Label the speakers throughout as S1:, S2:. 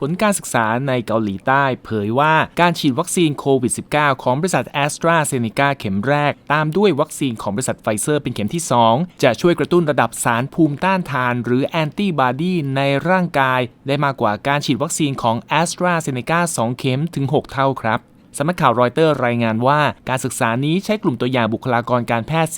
S1: ผลการศึกษาในเกาหลีใต้เผยว่าการฉีดวัคซีนโควิด -19 ของบริษัทแอสตราเซเนกาเข็มแรก ตามด้วยวัคซีนของบริษัทไฟเซอร์เป็นเข็มที่ 2 จะช่วยกระตุ้นระดับสารภูมิต้านทาน หรือแอนติบอดีในร่างกาย ได้มากกว่าการฉีดวัคซีนของแอสตราเซเนกา2เข็มถึง 6 เท่าครับสำนักข่าวรอยเตอร์รายงานว่า การศึกษานี้ใช้กลุ่มตัวอย่างบุคลากรการแพทย์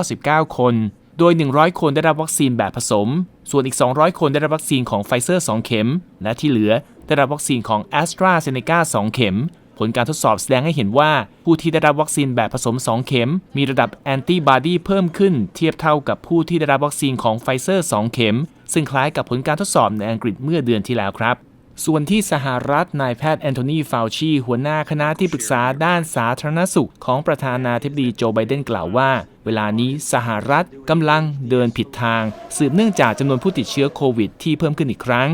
S1: 499 คน โดย 100 คนได้รับวัคซีนแบบผสม ส่วนอีก 200 คนได้รับวัคซีนของไฟเซอร์ 2 เข็ม และที่เหลือได้รับวัคซีนของ a s t r a z เซ e c a 2 เข็ม ผลการทดสอบแสดงให้เห็นว่าผู้ที่ได้รับวัคซีนแบบผสม 2 เข็ม มีระดับแอนติบอดีเพิ่มขึ้น เทียบเท่ากับผู้ที่ได้รับวัคซีนของไฟเซอร์ 2 เข็ม ซึ่งคล้ายกับผลการทดสอบในอังกฤษเมื่อเดือนที่แล้วครับ ส่วนที่สหรัฐนายแพทย์แอนโทนีฟาวชีหัวหน้าคณะที่ปรึกษาด้านสาธารณสุขของประธานาธิบดีโจไบเดนกล่าวว่า เวลานี้สหรัฐกำลังเดินผิดทาง สืบเนื่องจากจำนวนผู้ติดเชื้อโควิดที่เพิ่มขึ้นอีกครั้ง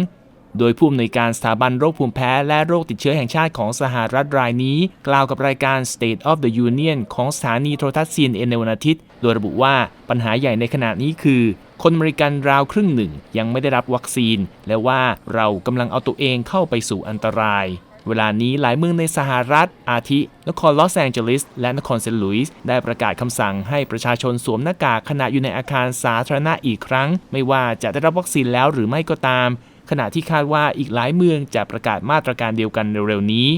S1: โดยผู้อำนวยการสถาบันโรคภูมิแพ้และโรคติดเชื้อแห่งชาติของสหรัฐรายนี้ กล่าวกับรายการ State of the Union ของสถานีโทรทัศน์ CNN ในวันอาทิตย์ โดยระบุว่าปัญหาใหญ่ในขณะนี้คือ คนอเมริกันราวครึ่งหนึ่งยังไม่ได้รับวัคซีน และว่าเรากำลังเอาตัวเองเข้าไปสู่อันตรายเวลานี้หลายเมืองในสหรัฐ อาทิ นครลอสแองเจลิส และนครเซนต์หลุยส์ได้ประกาศคำสั่งให้ประชาชนสวมหน้ากากขณะอยู่ในอาคารสาธารณะอีกครั้ง ไม่ว่าจะได้รับวัคซีนแล้วหรือไม่ก็ตาม ขณะที่คาดว่าอีกหลายเมืองจะประกาศมาตรการเดียวกันเร็วๆนี้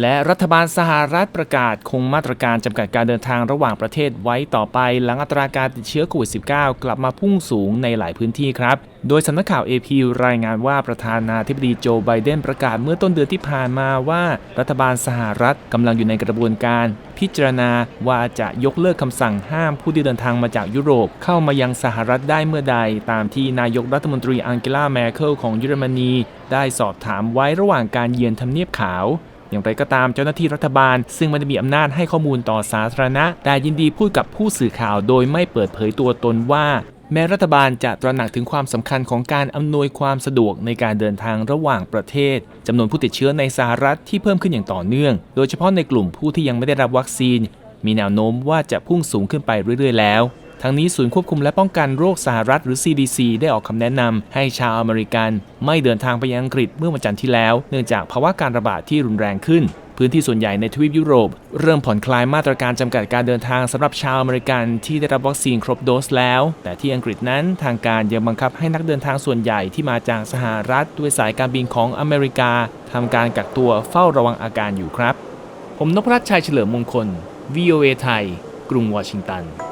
S1: และรัฐบาลสหรัฐประกาศคงมาตรการจำกัดการเดินทางระหว่างประเทศไว้ต่อไป หลังอัตราการติดเชื้อโควิด -19 กลับมาพุ่งสูงในหลายพื้นที่ครับ โดยสำนักข่าว AP รายงานว่าประธานาธิบดีโจไบเดนประกาศเมื่อต้นเดือนที่ผ่านมาว่า รัฐบาลสหรัฐกำลังอยู่ในกระบวนการ พิจารณาว่าจะยกเลิกคำสั่งห้ามผู้ที่เดินทางมาจากยุโรป เข้ามายังสหรัฐได้เมื่อใด ตามที่นายกรัฐมนตรีอังเกลาแมเคิลของเยอรมนีได้สอบถามไว้ระหว่างการเยือนทำเนียบขาว อย่างไรก็ตามเจ้าหน้าที่รัฐบาล ซึ่งไม่ได้มีอำนาจให้ข้อมูลต่อสาธารณะ แต่ยินดีพูดกับผู้สื่อข่าวโดยไม่เปิดเผยตัวตนว่า แม้รัฐบาลจะตระหนักถึงความสำคัญของการอำนวยความสะดวกในการเดินทางระหว่างประเทศจำนวนผู้ติดเชื้อในสหรัฐที่เพิ่มขึ้นอย่างต่อเนื่อง โดยเฉพาะในกลุ่มผู้ที่ยังไม่ได้รับวัคซีน มีแนวโน้มว่าจะพุ่งสูงขึ้นไปเรื่อยๆ แล้ว ทั้งนี้ศูนย์ควบคุมและป้องกันโรคสหรัฐหรือ CDC ได้ออกคำแนะนำให้ชาวอเมริกัน ไม่เดินทางไปยังอังกฤษเมื่อวันจันทร์ที่แล้ว เนื่องจากภาวะการระบาดที่รุนแรงขึ้นพื้นที่ส่วนใหญ่ในทวีปยุโรป เริ่มผ่อนคลายมาตรการจำกัดการเดินทางสำหรับชาวอเมริกันที่ได้รับวัคซีนครบโดสแล้ว แต่ที่อังกฤษนั้นทางการยังบังคับให้นักเดินทางส่วนใหญ่ที่มาจากสหรัฐด้วยสายการบินของอเมริกาทำการกักตัวเฝ้าระวังอาการอยู่ครับ ผมนพรัตน์ชัยเฉลิมมงคล VOA ไทย กรุงวอชิงตัน